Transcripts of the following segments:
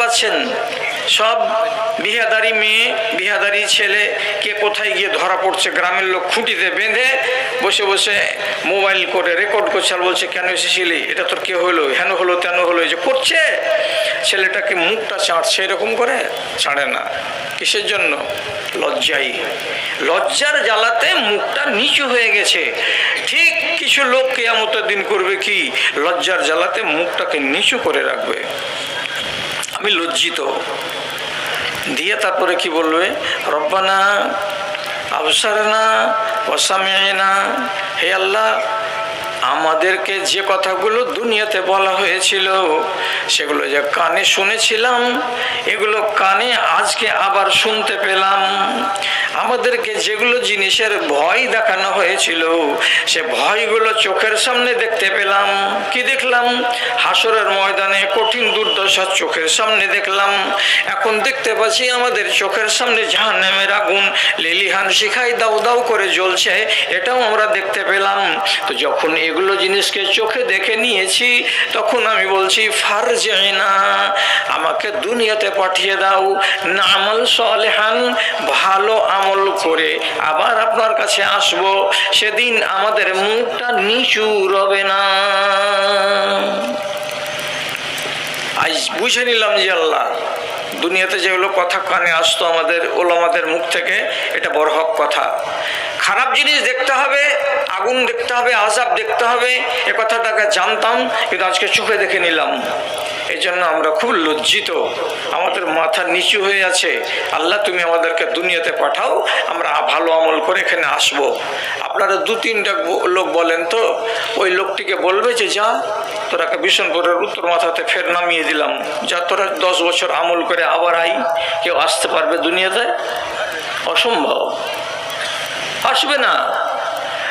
পাচ্ছেন। সব বিহাদারি মেয়ে, বিহাদারি ছেলে, কে কোথায় গিয়ে ধরা পড়ছে, গ্রামের লোক খুঁটিতে বেঁধে বসে বসে মোবাইল করে রেকর্ড করছে আর বলছে, কেন এসেছিলি? এটা তোর কে হলো? হেন হলো, তেন হলো, এই যে করছে? ছেলেটাকে মুখটা চাঁটছে এরকম করে ছাড়ে না। কিসের জন্য? লজ্জাই। লজ্জার জ্বালাতে মুখটা নিচু হয়ে গেছে। ঠিক কিছু লোক কেয়ামতের দিন করবে কি? লজ্জার জ্বালাতে মুখটাকে নিচু করে রাখবে। আমি লজ্জিত। দিয়ে তারপরে কি বলবে? রব্বানা আবসারনা না হে আল্লাহ আমাদেরকে যে কথাগুলো দুনিয়াতে বলা হয়েছিল, সেগুলো যে কানে শুনেছিলাম, এগুলো কানে আজকে আবার শুনতে পেলাম। আমাদেরকে যেগুলো জিনিসের ভয় দেখানো হয়েছিল, সে ভয়গুলো চোখের সামনে দেখতে পেলাম। কি দেখলাম? হাসরের ময়দানে কঠিন দুর্দশা চোখের সামনে দেখলাম। এখন দেখতে পাচ্ছি আমাদের চোখের সামনে জাহান্নামের আগুন, লিলিহান শিখাই দাউ দাউ করে জ্বলছে, এটাও আমরা দেখতে পেলাম। তো যখন এগুলো জিনিসকে চোখে দেখে নিয়েছি, তখন আমি বলছি ফার না আমাকে দুনিয়াতে পাঠিয়ে দাও না আমল সলেহান, ভালো আমল করে। আবার আপনার কাছে আসব, সেদিন আমাদের মুখটা নিচু রবে না। আজ বুঝে নিলাম যে আল্লাহ, দুনিয়াতে যেগুলো কথা কানে আসতো আমাদের ওলামাদের মুখ থেকে, এটা বড় হক কথা। খারাপ জিনিস দেখতে হবে, আগুন দেখতে হবে, আজাব দেখতে হবে, এ কথাটাকে জানতাম, কিন্তু আজকে চোখে দেখে নিলাম। এই জন্য আমরা খুব লজ্জিত। আমাদের মাথা নিচু হয়ে আছে। আল্লাহ, তুমি আমাদেরকে দুনিয়াতে পাঠাও, আমরা ভালো আমল করে এখানে আসব। আপনারা দু তিনটা লোক বলেন তো, ওই লোকটিকে বলবে যে, যা, তোরাকে বিষ্ণুপুরের উত্তর মাথাতে ফের নামিয়ে দিলাম। যা, তোরা দশ বছর আমল করে আবার আই কেউ আসতে পারবে দুনিয়াতে? অসম্ভব। আসবে না।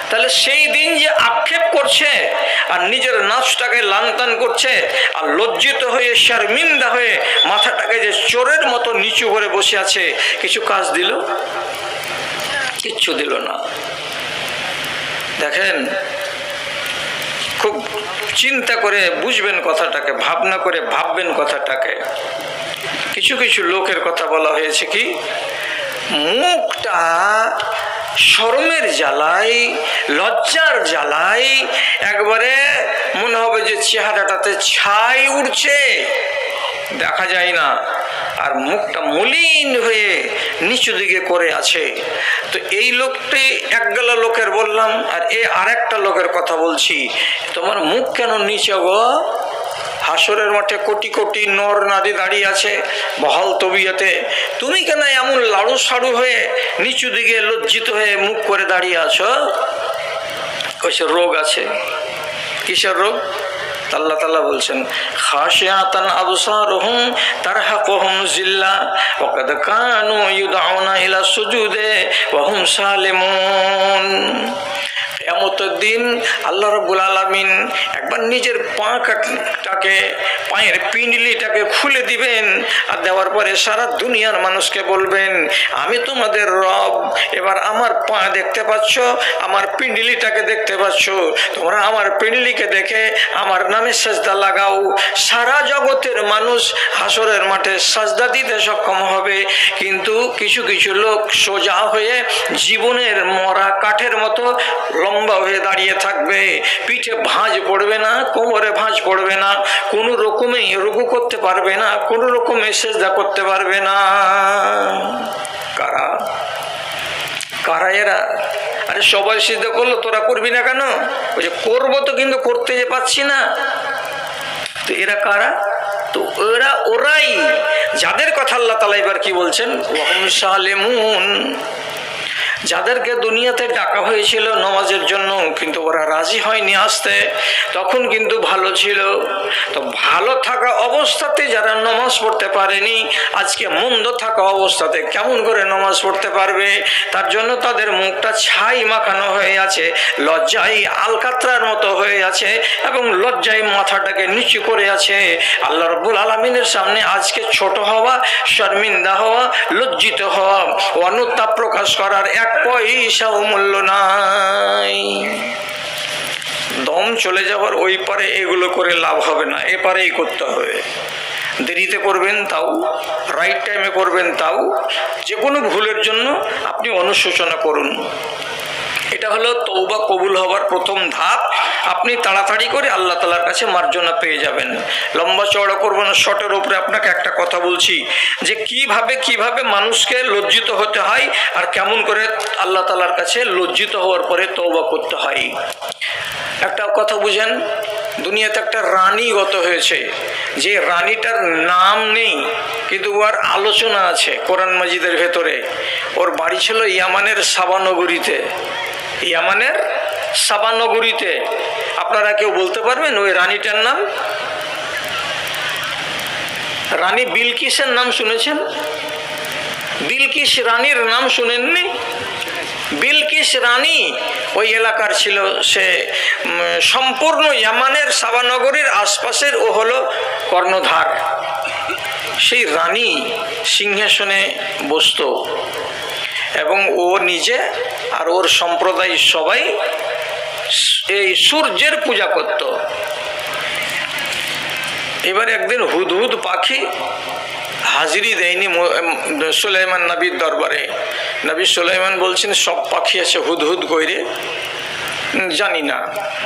তাহলে সেই দিন যে আক্ষেপ করছে আর নিজের নাচটাকে লানতান করছে আর লজ্জিত হয়ে শর্মিন্দা হয়ে মাথাটাকে যে চোরের মতো নিচু করে বসে আছে, কিছু কাজ দিল? কিচ্ছু দিল না। দেখেন, খুব চিন্তা করে বুঝবেন কথাটাকে, ভাবনা করে ভাববেন কথাটাকে। কিছু কিছু লোকের কথা বলা হয়েছে কি? মুখটা শরমের জ্বালাই, লজ্জার জ্বালাই, একবারে মনে হবে যে চেহারাটাতে ছাই উঠছে দেখা যায় না, আর মুখটা মলিন হয়ে নিচু দিকে করে আছে। তো এই লোকটি একগালা লোকের বললাম, আর এ আরেকটা লোকের কথা বলছি, তোমার মুখ কেন নিচে গো? হাসরের মাঠে কোটি কোটি নর নারী দাঁড়িয়ে আছে বহাল তবিয়াতে। তুমি কেন এমন লাড়ু সাড়ু হয়ে নিচু দিকে লজ্জিত হয়ে মুখ করে দাঁড়িয়ে আছো? কইছে রোগ আছে? কিসের রোগ? আল্লাহ তাল্লাহ বলছেন, খাশিয়াতান আবসারুহুম তারহাকুহুম জিল্লা, ওয়াকাদ কানু ইউদাউনা ইলা সুজুদে ওয়া হুম সালিমুন। কেয়ামতের দিন আল্লাহ রব্বুল আলমিন একবার নিজের পাটাকে পায়ের পিন্ডলিটাকে খুলে দিবেন আর দেওয়ার পরে সারা দুনিয়ার মানুষকে বলবেন, আমি তোমাদের রব, এবার আমার পা দেখতে পাচ্ছ, আমার পিন্ডলিটাকে দেখতে পাচ্ছ, তোমরা আমার পিন্ডলিকে দেখে আমার নামে সাজদা লাগাও। সারা জগতের মানুষ হাসরের মাঠে সাজদা দিতে সক্ষম হবে, কিন্তু কিছু কিছু লোক সোজা হয়ে জীবনের মরা কাঠের মতো লম্বা হয়ে দাঁড়িয়ে থাকবে। পিঠে ভাঁজ পড়বে না, কোমরে ভাঁজ পড়বে না। কোনো রকমে রুকু করতে পারবে না, কোনো রকমে সেজদা করতে পারবে না। কারা? কারা এরা? আরে সবাই সিদ্ধ করল, তোরা করবি না কেন? ওই যে করব তো কিন্তু করতে যে পাচ্ছি না। তো এরা কারা? তো ওরা ওরাই। যাদের কথা আল্লাহ তালা এবার কি বলছেন? সালেমুন যাদেরকে দুনিয়াতে ডাকা হয়েছিল নমাজের জন্য, কিন্তু ওরা রাজি হয়নি আসতে। তখন কিন্তু ভালো ছিল। তো ভালো থাকা অবস্থাতে যারা নমাজ পড়তে পারেনি, আজকে মন্দ থাকা অবস্থাতে কেমন করে নমাজ পড়তে পারবে? তার জন্য তাদের মুখটা ছাই মাখানো হয়ে আছে লজ্জায় আলকাত্রার মতো হয়ে আছে এবং লজ্জায় মাথাটাকে নিচু করে আছে। আল্লাহ রব্বুল আলমিনের সামনে আজকে ছোট হওয়া, শর্মিন্দা হওয়া, লজ্জিত হওয়া অনুতাপ প্রকাশ করার এক পয়সাও মূল্য নাই। দম চলে যাবার ওই পারে এগুলো করে লাভ হবে না এপারেই করতে হবে। দেরিতে করবেন তাও রাইট টাইমে করবেন তাও যে কোনো ভুলের জন্য আপনি অনুশোচনা করুন। এটা হলো তৌবা কবুল হওয়ার প্রথম ধাপ। আপনি তাড়াতাড়ি করে আল্লাহ তালার কাছে মার্জনা পেয়ে যাবেন। লম্বা চওড়া করব না শর্টের উপরে আপনাকে একটা কথা বলছি যে কীভাবে কীভাবে মানুষকে লজ্জিত হতে হয় আর কেমন করে আল্লাহ তালার কাছে লজ্জিত হওয়ার পরে তৌবা করতে হয়। একটা কথা বুঝেন, দুনিয়াতে একটা রানী গত হয়েছে। যে রানীটার নাম নেই, কিন্তু ওর আলোচনা আছে কোরআন মাজিদের ভেতরে। ওর বাড়ি ছিল ইয়ামানের সাবানগরীতে। ইয়ামানের সাবানগরীতে। আপনারা কেউ বলতে পারবেন? ওই রানীটার নাম? রানী বিলকিসের নাম শুনেছেন? বিলকিস রানীর নাম শুনেননি? বিলকিস রানী ওই এলাকার ছিল সে সম্পূর্ণ ইয়ামানের সাবানগরীর আশপাশের ও হলো কর্ণধার। সেই রানী সিংহাসনে বসতো। এবং ও নিজে আর ওর সম্প্রদায় সবাই এই সূর্যের পূজা করত। এবার একদিন হুদহুদ পাখি হাজিরি দেয়নি সুলাইমান নবীর দরবারে। নবী সুলাইমান বলছেন সব পাখি আছে হুদহুদ কইরে "উম, জানি না।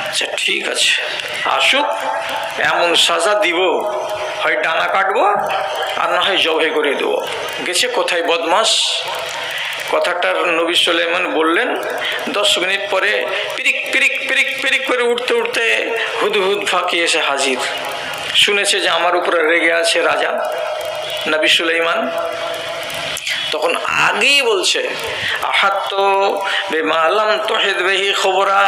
আচ্ছা ঠিক আছে। আসুক এমন সাজা দিব হয় ডানা কাটবো আর না হয় জবে করে দেবো। গেছে কোথায় বদমাস? কথাটার নবী সুলাইমান বললেন, দশ মিনিট পরে পিরিক পিরিক পিরিক পিরিক করে উঠতে উঠতে হুদহুদ ফাঁকি এসে হাজির। শুনেছে যে আমার উপরে রেগে আছে রাজা, নবী সুলাইমান। তখন আগেই বলছে আহাত তো বেমালাম তোহেদ বেহি খবরা।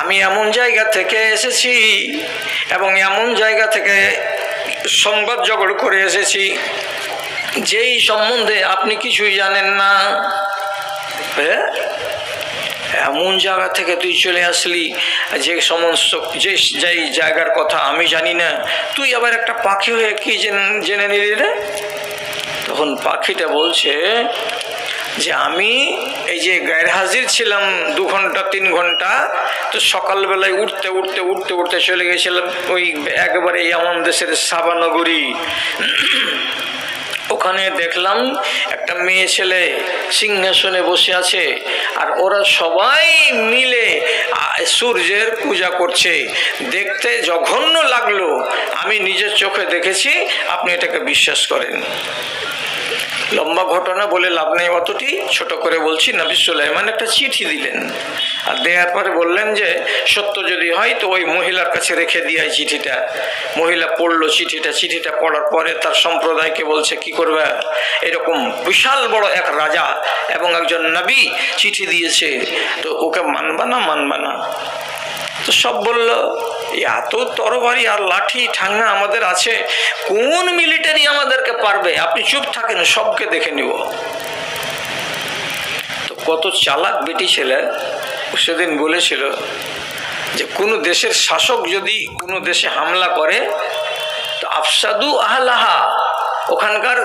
আমি এমন জায়গা থেকে এসেছি এবং এমন জায়গা থেকে সংবাদ জগড় করে এসেছি যেই সম্বন্ধে আপনি কিছুই জানেন না হ্যাঁ? এমন জায়গা থেকে তুই চলে আসলি, যে সমস্ত, যে যেই জায়গার কথা আমি জানি না, তুই আবার একটা পাখি হয়ে কি জেন- নিলি রে? তখন পাখিটা বলছে যে, আমি এই যে হাজির ছিলাম দু ঘণ্টা, তিন ঘণ্টা, তো সকালবেলায় উঠতে উঠতে উঠতে উঠতে চলে গেছিলাম ওই একবারে এমন দেশের সাবানগরী। ওখানে দেখলাম একটা মেয়ে ছেলে সিংহাসনে বসে আছে আর ওরা সবাই মিলে সূর্যের পূজা করছে। দেখতে জঘন্য লাগল। আমি নিজের চোখে দেখেছি, আপনি এটাকে বিশ্বাস করেন। লম্বা ঘটনা বলে লাভ নেই অতটি। ছোট করে বলছি, নবী সুলাইমান একটা চিঠি দিলেন। আর দেওয়ার পরে বললেন যে, সত্য যদি হয় তো ওই মহিলার কাছে রেখে দিয়ে চিঠিটা। মহিলা পড়ল চিঠিটা চিঠিটা পড়ার পরে তার সম্প্রদায়কে বলছে, কি করবে? এরকম বিশাল বড় এক রাজা এবং একজন নবী চিঠি দিয়েছে। তো ওকে মানবা না মানবা না? তো সব বলল এত তরবারি আর লাঠি ঠাঙ্গা আমাদের আছে, কোন মিলিটারি আমাদেরকে পারবে? আপনি চুপ থাকেন, সবকে দেখে নিব। তো কত চালাক বেটি ছেলে সেদিন বলেছিল যে কোনো দেশের শাসক যদি কোনো দেশে হামলা করে, তো আফসাদু আহলাহা, ওখানকার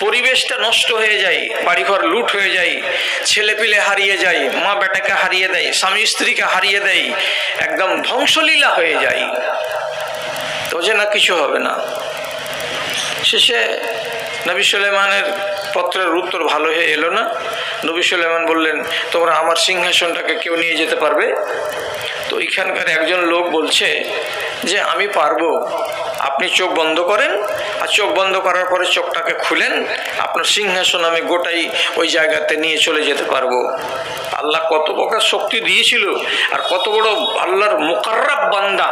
পরিবেশটা নষ্ট হয়ে যায়, বাড়িঘর লুট হয়ে যায় ছেলে পিলে হারিয়ে যায়, মা বেটাকে হারিয়ে দেয়, স্বামী স্ত্রীকে হারিয়ে দেয়, একদম ধ্বংসলীলা হয়ে যায়। তো যে না কিছু হবে না। শেষে নবী সুলেমানের পত্রের উত্তর ভালো হয়ে এলো না। নবী সুলেমান বললেন, তোমরা আমার সিংহাসনটাকে কেউ নিয়ে যেতে পারবে? তো ওইখানকার একজন লোক বলছে যে, আমি পারব। আপনি চোখ বন্ধ করেন, আর চোখ বন্ধ করার পরে চোখটাকে খুলেন, আপনার সিংহাসন আমি গোটাই ওই জায়গাতে নিয়ে চলে যেতে পারব। আল্লাহ কত প্রকার শক্তি দিয়েছিল, আর কত বড় আল্লাহর মোকাররাব বান্দা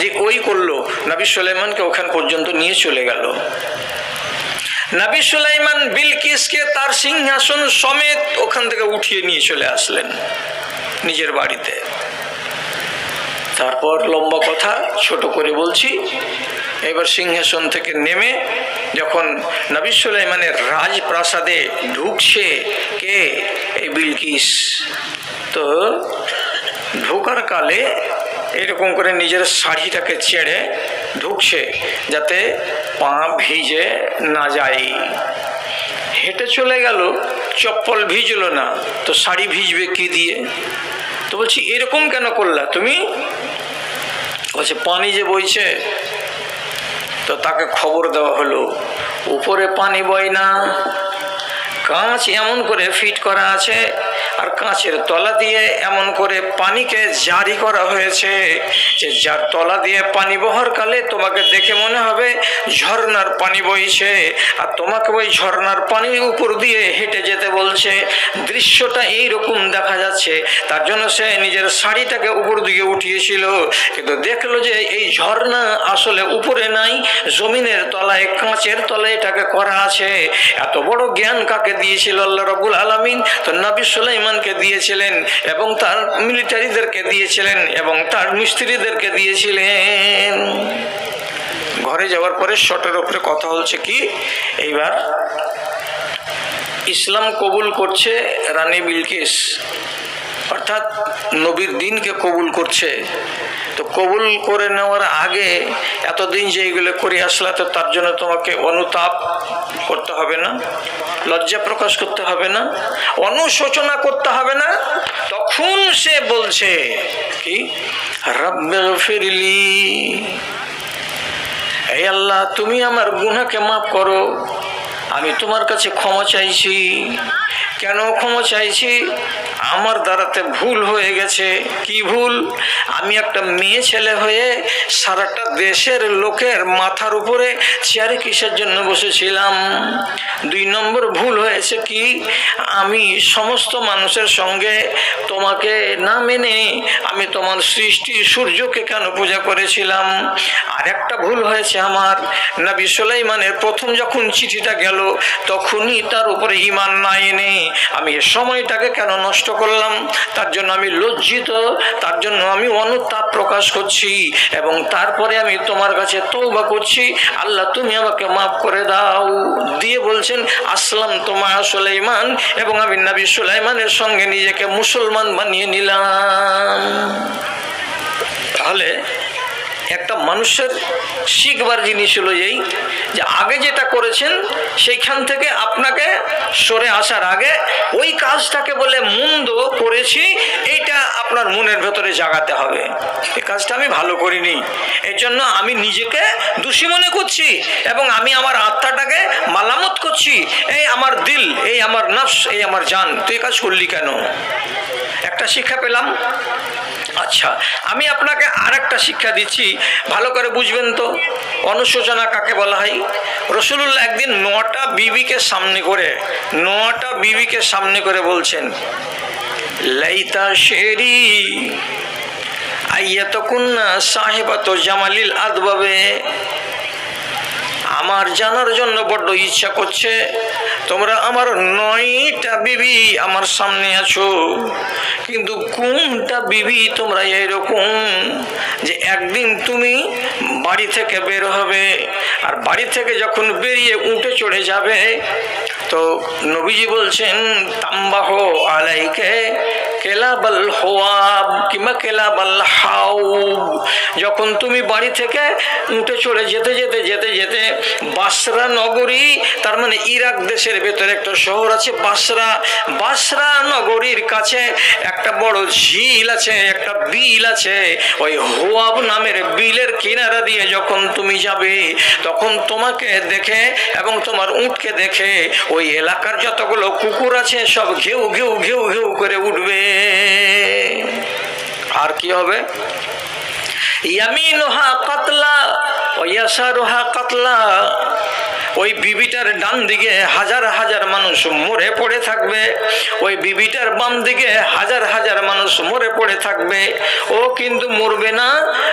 যে ওই করল। নবী সুলাইমানকে ওখান পর্যন্ত নিয়ে চলে গেল। নবী সুলাইমান বিলকিসকে তার সিংহাসন সমেত ওখান থেকে উঠিয়ে নিয়ে চলে আসলেন নিজের বাড়িতে। তারপর লম্বা কথা, ছোট করে বলছি এবার সিংহাসন থেকে নেমে যখন নবী সুলাইমানের রাজপ্রাসাদে ঢুকছে, কে? এই বিলকিস তো ঢোকার কালে এরকম করে নিজের শাড়িটাকে ছেড়ে ঢুকছে যাতে পা ভিজে না যায়। হেঁটে চলে গেল, চপ্পল ভিজলো না। তো শাড়ি ভিজবে কি দিয়ে? তো বলছি, এরকম কেন করলা তুমি? বলছে, পানি যে বইছে তো তাকে খবর দেওয়া হলো, উপরে পানি বয় না, কাঁচ এমন করে ফিট করা আছে আর কাঁচের তলা দিয়ে এমন করে পানিকে জারি করা হয়েছে যে যার তলা দিয়ে পানি বহার কালে তোমাকে দেখে মনে হবে ঝর্ণার পানি বইছে। আর তোমাকে ওই ঝর্নার পানির উপর দিয়ে হেঁটে যেতে বলছে। দৃশ্যটা এইরকম দেখা যাচ্ছে। তার জন্য সে নিজের শাড়িটাকে উপর দিকে উঠিয়েছিল। কিন্তু দেখল যে এই ঝর্ণা আসলে উপরে নাই, জমিনের তলায়, কাঁচের তলায় এটাকে করা আছে। এত বড় জ্ঞান কাকে দিয়েছিল আল্লাহ রবুল আলমিন? তো নবী সুলাইমানকে দিয়েছিলেন এবং তার মিলিটারিদেরকে দিয়েছিলেন এবং তার মিস্ত্রিদেরকে দিয়েছিলেন। ঘরে যাওয়ার পরে শটের উপরে কথা হচ্ছে কি? এইবার ইসলাম কবুল করছে রানী বিলকিস। অর্থাৎ নবীর দিনকে কবুল করছে। তো কবুল করে নেওয়ার আগে এতদিন যে এগুলো করে আসলা, তো তার জন্য তোমাকে অনুতাপ করতে হবে না, লজ্জা প্রকাশ করতে হবে না, অনুশোচনা করতে হবে না। তখন সে বলছে কি? ফিরলি এই আল্লাহ, তুমি আমার গুনাকে মাফ করো, আমি তোমার কাছে ক্ষমা চাইছি। কেন ক্ষমা চাইছি? আমার দ্বারাতে ভুল হয়ে গেছে। কি ভুল? আমি একটা মেয়ে ছেলে হয়ে সারাটা দেশের লোকের মাথার উপরে চেয়ারে কিসের জন্য বসেছিলাম? দুই নম্বর ভুল হয়েছে কি? আমি সমস্ত মানুষের সঙ্গে তোমাকে না মেনে আমি তোমার সৃষ্টি সূর্যকে কেন পূজা করেছিলাম? আর একটা ভুল হয়েছে আমার। নবী সুলাইমানের প্রথম যখন চিঠিটা গেল, তখনই তার উপরে ইমান না এনে আমি এ সময়টাকে কেন নষ্ট করলাম, তার জন্য আমি লজ্জিত, তার জন্য আমি অনুতাপ প্রকাশ করছি এবং তারপরে আমি তোমার কাছে তৌবা করছি। আল্লাহ, তুমি আমাকে মাফ করে দাও। দিয়ে বলছেন, আসলাম তোমার সুলাইমান এবং আমি নাবি সুলাইমানের সঙ্গে নিজেকে মুসলমান বানিয়ে নিলাম। তাহলে মানুষের শিখবার জিনিস হলো এই যে আগে যেটা করেছেন, সেইখান থেকে আপনাকে সরে আসার আগে ওই কাজটাকে বলে মন্দ করেছি, এইটা আপনার মনের ভেতরে জাগাতে হবে। এই কাজটা আমি ভালো করিনি। এই জন্য আমি নিজেকে দোষী মনে করছি এবং আমি আমার আত্মাটাকে মালামত করছি। এই আমার দিল, এই আমার নফস, এই আমার জান, তুই কাজ করলি কেন? একটা শিক্ষা পেলাম। আচ্ছা আমি আপনাকে আর একটা শিক্ষা দিচ্ছি। ভালো করে বুঝবেন তো, অনুশোচনা কাকে বলা হয়? রসুলুল্লাহ একদিন নটা বিবিকে সামনে করে, নটা বিবিকে সামনে করে বলছেন, লাইতা শেরি আইয়াত কুন্না সাহেবাত জামালিল আদবাবে আমার জানার জন্য বড্ড ইচ্ছা করছে। তোমরা আমার নয়টা বিবি আমার সামনে আছো। কিন্তু কোনটা বিবি তোমরা এরকম যে একদিন তুমি বাড়ি থেকে বের হবে আর বাড়ি থেকে যখন বেরিয়ে উঠে চড়ে যাবে, তো নবীজি বলছেন, তাম্বাহ আলাইকে কেলাবাল হোয়াব কিংবা কেলাবাল হাউব যখন তুমি বাড়ি থেকে উঠে চড়ে যেতে যেতে যেতে যেতে বাসরা নগরী, তার মানে ইরাক দেশের ভেতরে একটা শহর আছে, বাসরা। বাসরা নগরীর কাছে একটা বড় ঝিল আছে, একটা বিল আছে। ওই হোয়াব নামের বিলের কিনারা দিয়ে যখন তুমি যাবে, তখন তোমাকে দেখে এবং তোমার উঠকে দেখে ওই এলাকার যতগুলো কুকুর আছে, সব ঘেউ ঘেউ ঘেউ ঘেউ করে উঠবে। আর কি হবে? ইয়ামিনুহা কাতলা ও ইয়াসারুহা কাতলা। ওই বিবিটার ডান দিকে হাজার হাজার মানুষ মরে পড়ে থাকবে। ওই বিবিটার বাম দিকে হাজার হাজার মানুষ মরে পড়ে থাকবে। ও কিন্তু মরবে না,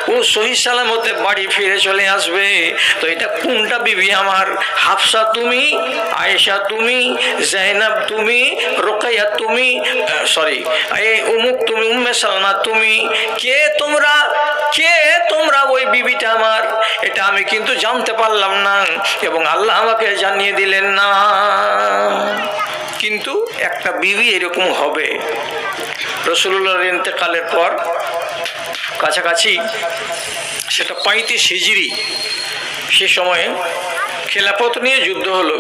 ও সহি সালামতে বাড়ি ফিরে চলে আসবে। তো এটা কোনটা বিবি আমার? হাফসা তুমি, আয়েশা তুমি, জাইনাব তুমি, রোকাইয়া তুমি, সরি, এই উমুক তুমি, উম্মে সালমা তুমি। কে তোমরা? কে তোমরা ওই বিবিটা আমার? এটা আমি কিন্তু জানতে পারলাম না। এবং আল্লাহ আমাকে জানিয়ে দিলেন না। কিন্তু একটা বিবি এরকম হবে। রসুল্লাহর ইন্তেকালের পর কাছাকাছি সেটা পঁয়ত্রিশ হিজড়ি সে সময়ে খেলাপথ নিয়ে যুদ্ধ হলো।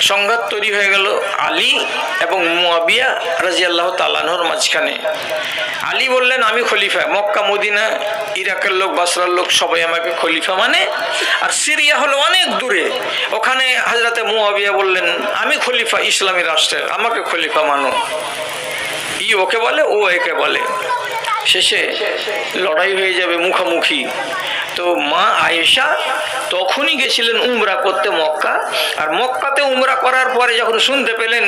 সংঘাত তৈরি হয়ে গেল আলী এবং মুয়াবিয়া রাজি আল্লাহ তালানহর মাঝখানে। আলী বললেন, আমি খলিফা, মক্কা, মদিনা, ইরাকের লোক, বাসরার লোক, সবাই আমাকে খলিফা মানে আর সিরিয়া হলো অনেক দূরে। ওখানে হাজরাতে মুয়াবিয়া বললেন, আমি খলিফা, ইসলামী রাষ্ট্রের, আমাকে খলিফা মানো। ই ওকে বলে, ও একে বলে। শেষে লড়াই হয়ে যাবে মুখোমুখি। তো মা আয়েশা তখনই গেছিলেন উমরা করতে মক্কা। আর মক্কাতে উমরা করার পরে যখন শুনতে পেলেন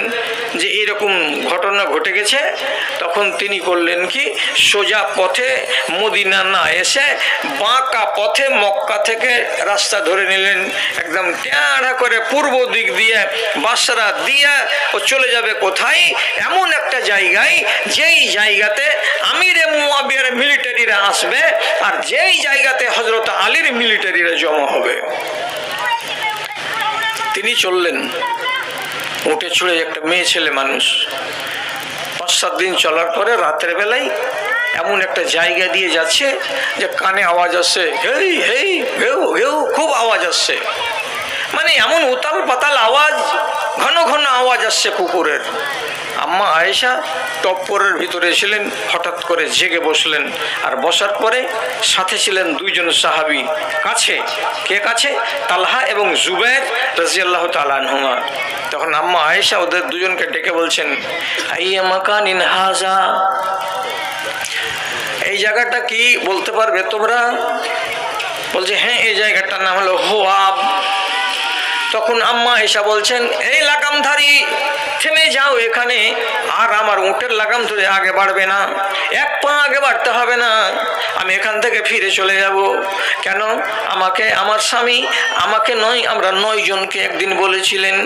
যে এরকম ঘটনা ঘটে গেছে, তখন তিনি করলেন কি, সোজা পথে মদিনা না এসে বাঁকা পথে মক্কা থেকে রাস্তা ধরে নিলেন। একদম ট্যাঁড়া করে পূর্ব দিক দিয়ে বাসরা দিয়ে ও চলে যাবে কোথায়? এমন একটা জায়গায়, যেই জায়গাতে আমিরে মিলিটারিরা আসবে, আর যেই জায়গাতে হজরত আলীর মিলিটারিরা জমা হবে। তিনি চললেন। উঠে ছুড়ে একটা মেয়ে ছেলে মানুষ। পাঁচ সাত দিন চলার পরে রাতের বেলায় এমন একটা জায়গা দিয়ে যাচ্ছে যে কানে আওয়াজ আসছে হেই হেই, হেউ হেউ, খুব আওয়াজ আসছে। মানে এমন উতাল পাতাল আওয়াজ, ঘন ঘন আওয়াজ আসছে কুকুরের। আম্মা আয়েশা টপ্পরের ভিতরে ছিলেন হঠাৎ করে জেগে বসলেন। আর বসার পরে সাথে ছিলেন দুইজন সাহাবি। কাছে? কে কাছে? তালহা এবং জুবের রাজিয়াল্লাহ তালানহুমা তখন আম্মা আয়েশা ওদের দুজনকে ডেকে বলছেন, আইয়া মাকান ইন হাজা? এই জায়গাটা কি বলতে পারবে তোমরা? বলছে হ্যাঁ এই জায়গাটার নাম হলো হোয়াব। তখন আম্মা এসা বলছেন, এই লাগামধারী, থেমে যাও এখানে। আর আমার উঁটের লাগাম ধরে আগে বাড়বে না। এক পা আগে বাড়তে হবে না। আমি এখান থেকে ফিরে চলে যাব। কেন? আমাকে, আমার স্বামী আমাকে নয়, আমরা নয় জনকে একদিন বলেছিলেন,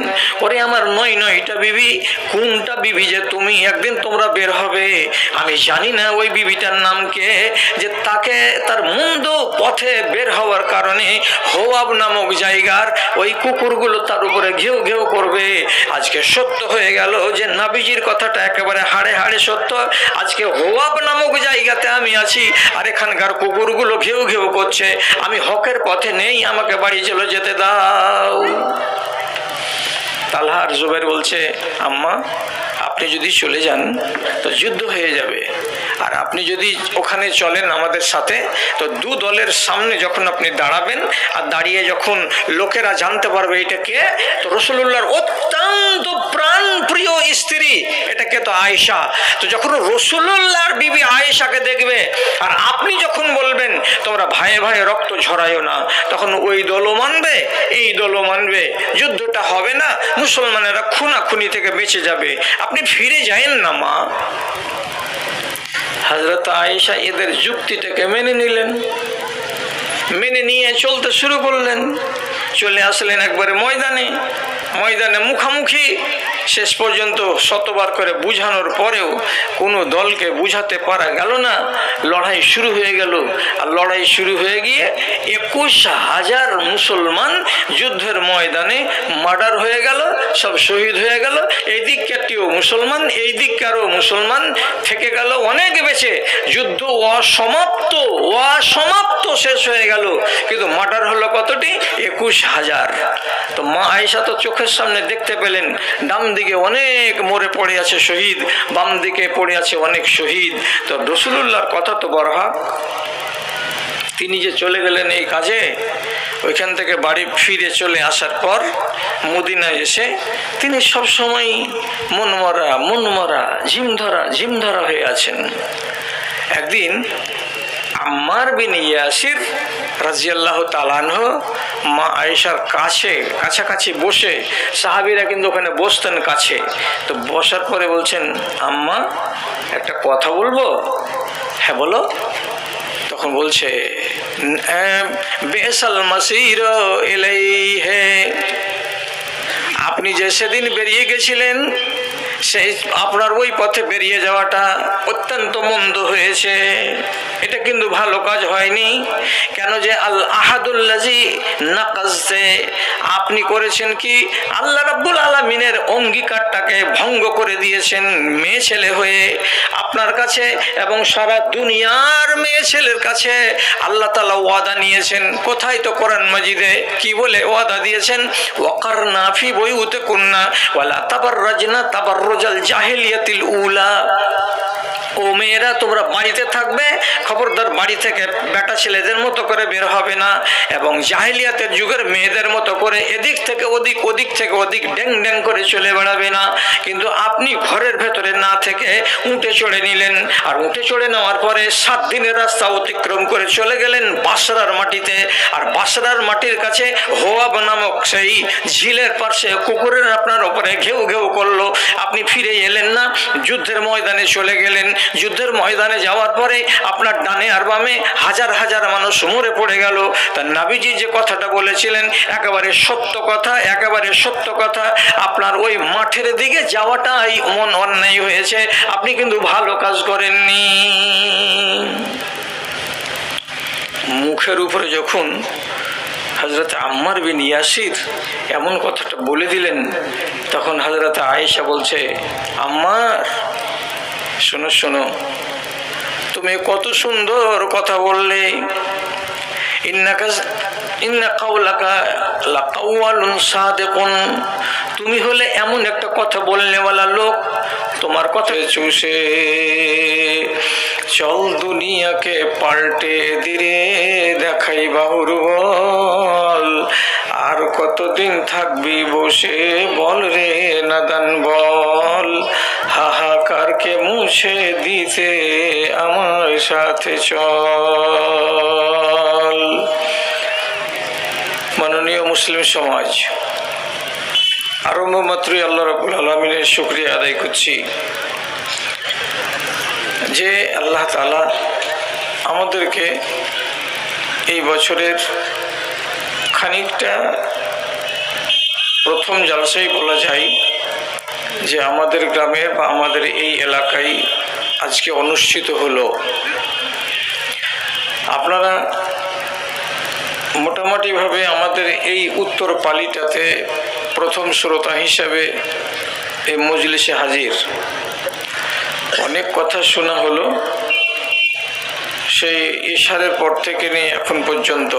ওরে আমার নয় নয়টা বিবি, কোনটা বিবি যে তুমি একদিন তোমরা বের হবে? আমি জানি না ওই বিবিটার নামকে যে তাকে তার মন্দ পথে বের হওয়ার কারণে হোয়াব নামক জায়গার ওই কুকুরগুলো তার উপরে ঘেউ ঘেউ করবে। আজকে সত্য হয়ে গেল যে নাবিজির কথাটা একেবারে হাড়ে হাড়ে সত্য। আজকে হোয়াব নামক জায়গাতে আমি আছি। আর এখানকার কুকুরগুলো ঘেউ ঘেউ করছে। আমি হকের পথে নেই, আমাকে বাড়ি চলে যেতে দাও। তালহার জুবের বলছে, আম্মা আপনি যদি চলে যান, তো যুদ্ধ হয়ে যাবে। আর আপনি যদি ওখানে চলেন আমাদের সাথে, তো দু দলের সামনে যখন আপনি দাঁড়াবেন, আর দাঁড়িয়ে যখন লোকেরা জানতে পারবে এটা কে, তো রসুল্লাহর অত্যন্ত প্রাণপ্রিয় স্ত্রী এটাকে তো আয়েশা। তো যখন রসুল্লাহর বিবি আয়েশাকে দেখবে, আর আপনি যখন বলবেন, তোমরা ভাইয়ে ভাইয়ে রক্ত ঝরাইও না, তখন ওই দলও মানবে, এই দলও মানবে। যুদ্ধটা হবে না, মুসলমানেরা খুনাখুনি থেকে বেঁচে যাবে। আপনি ফিরে যায়েন না মা। হজরত আয়েশা এদের যুক্তিটাকে মেনে নিলেন। মেনে নিয়ে চলতে শুরু করলেন। চলে আসলেন একবারে ময়দানে। ময়দানে মুখামুখি। শেষ পর্যন্ত শতবার করে বুঝানোর পরেও কোনো দলকে বুঝাতে পারা গেল না। লড়াই শুরু হয়ে গেল। আর লড়াই শুরু হয়ে গিয়ে একুশ হাজার মুসলমান যুদ্ধের ময়দানে মার্ডার হয়ে গেল, সব শহীদ হয়ে গেল। এই দিককারটিও মুসলমান এই দিককারও মুসলমান থেকে গেল। অনেক বেঁচে যুদ্ধ অসমাপ্ত অসমাপ্ত শেষ হয়ে গেল। কিন্তু মার্ডার হলো কতটি? একুশ হাজার। তো মা আয়সা তো চোখের সামনে দেখতে পেলেন, ডান দিকে অনেক মরে পড়ে আছে শহীদ, বাম দিকে পড়ে আছে অনেক শহীদ। তো রসুলুল্লাহর কথা তো বরহা তিনি যে চলে গেলেন এই কাজে, ওইখান থেকে বাড়ি ফিরে চলে আসার পর মদিনায় এসে তিনি সবসময় মনমরা মনমরা ঝিমধরা ঝিমধরা হয়ে আছেন। একদিন আম্মার বিন ইয়াসির রাজিয়াল্লাহ তালানহ মা আয়েশার কাছে, কাছাকাছি বসে সাহাবিরা কিন্তু ওখানে বসতেন কাছে। তো বসার পরে বলছেন, আম্মা, একটা কথা বলব? হ্যাঁ বলো। তখন বলছে বেসাল মাসির এলাই হে আপনি যে সেদিন বেরিয়ে গেছিলেন সেই আপনার ওই পথে বেরিয়ে যাওয়াটা অত্যন্ত মন্দ হয়েছে। এটা কিন্তু ভালো কাজ হয়নি। কেন যে আল আহাদুল্লাজি নাকাজে আপনি করেছেন কি? আল্লাহ রাব্বুল আলমিনের অঙ্গীকারটাকে ভঙ্গ করে দিয়েছেন মেয়ে ছেলে হয়ে আপনার কাছে এবং সারা দুনিয়ার মেয়ে ছেলের কাছে আল্লাহ তালা ওয়াদা নিয়েছেন। কোথায় তো কোরআন মাজিদে কি বলে ওয়াদা দিয়েছেন? ওয়াকার নাফি বই উতে কন্যা ওয়ালা তাবার রাজনা তাবার রোজাল জাহেলিয়াতিল উলা ও মেয়েরা তোমরা বাড়িতে থাকবে, খবরদার বাড়ি থেকে বেটা ছেলেদের মতো করে বের হবে না এবং জাহিলিয়াতের যুগের মেয়েদের মতো করে এদিক থেকে ওদিক ওদিক থেকে ওদিক ড্যাং ড্যাং করে চলে বেড়াবে না। কিন্তু আপনি ঘরের ভেতরে না থেকে উঠে চড়ে নিলেন। আর উঠে চড়ে নেওয়ার পরে সাত দিনের রাস্তা অতিক্রম করে চলে গেলেন বাসরার মাটিতে। আর বাসরার মাটির কাছে হোয়াব নামক সেই ঝিলের পাশে কুকুরের আপনার ওপরে ঘেউ ঘেউ করল। আপনি ফিরে এলেন না, যুদ্ধের ময়দানে চলে গেলেন। যুদ্ধের ময়দানে যাওয়ার পরে আপনার ডানে আর বামে হাজার হাজার মানুষ মরে পড়ে গেল। তার নাবিজি যে কথাটা বলেছিলেন, একেবারে সত্য কথা, একেবারে সত্য কথা। আপনার ওই মাঠের দিকে যাওয়াটাই মন অন্যায় হয়েছে। আপনি কিন্তু ভালো কাজ করেননি। মুখের উপরে যখন হজরত আম্মার বিন ইয়াসির এমন কথাটা বলে দিলেন, তখন হজরত আয়েশা বলছে, আম্মার শোনো শোনো। তুমি কত সুন্দর কথা বললে। ইন্নাকা তুমি হলে এমন একটা কথা বলনেওয়ালা লোক। তোমার কথা চুষে চল দুনিয়াকে পাল্টে দিরে দেখাই বাহুর আর কতদিন থাকবি বসে বল রে নাদান বল? হাহাকারকে মুছে দিতে আমার সাথে চল। মাননীয় মুসলিম সমাজ, আরম্ভ মাত্রই আল্লাহ রাবুল আলমিনের শুক্রিয়া আদায় করছি যে আল্লাহ তালা আমাদেরকে এই বছরের খানিকটা প্রথম জালসাই বলা যায় যে আমাদের গ্রামে বা আমাদের এই এলাকায় আজকে অনুষ্ঠিত হলো। আপনারা মোটামুটিভাবে আমাদের এই উত্তর পালিটাতে প্রথম শ্রোতা হিসাবে এই মজলিসে হাজির। অনেক কথা শোনা হলো। সেই ইশারের পর থেকে নিয়ে এখন পর্যন্ত